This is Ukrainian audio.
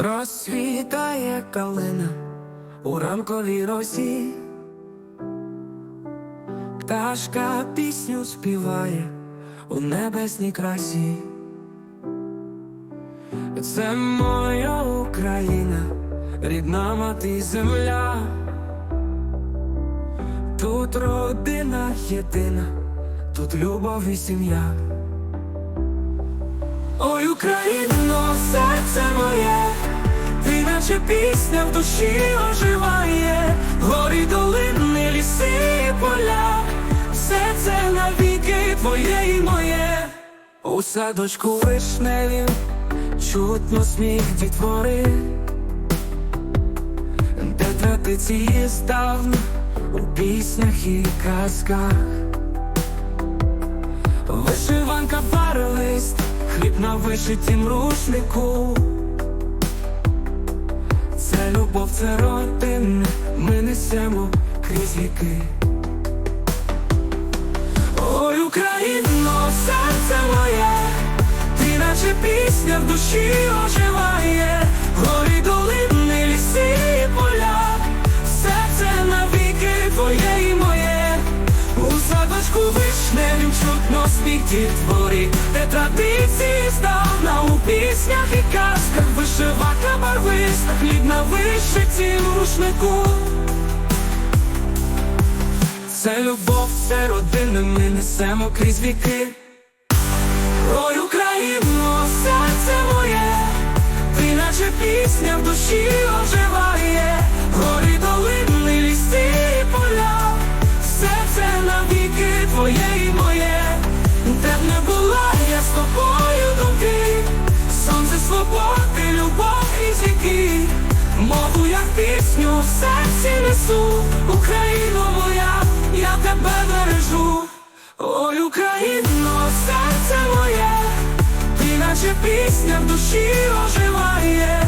Розсвітає калина у ранковій росі, пташка пісню співає у небесній красі. Це моя Україна, рідна мати земля. Тут родина єдина, тут любов і сім'я. Ой, Україно, серце пісня в душі оживає, горі долини, ліси і поля, все це навіки твоє і моє, у садочку вишневі, чутно сміх дітвори, де традиції здавна у піснях і казках. Вишиванка барвист, хліб на вишитім рушнику. Це любов, це родин, ми несемо крізь віки. Ой, Україно, серце моє, ти наче пісня в душі оживає, горі долини, ліси і поля, це навіки твоє і моє, у садочку вишневім чутно сміх дітворі, де традиції здавна піснях і казках вишивака барвиста, хліб на вишитім рушнику. Це любов, це родина, ми несемо крізь віки. Ой, Україно, серце моє, ти наче пісня в душі оживає, горі долини, ліси і поля, все це навіки твоє пісню в серці несу, Україно моя, я тебе бережу. Ой, Україно, серце моє, ти наче пісня в душі оживає,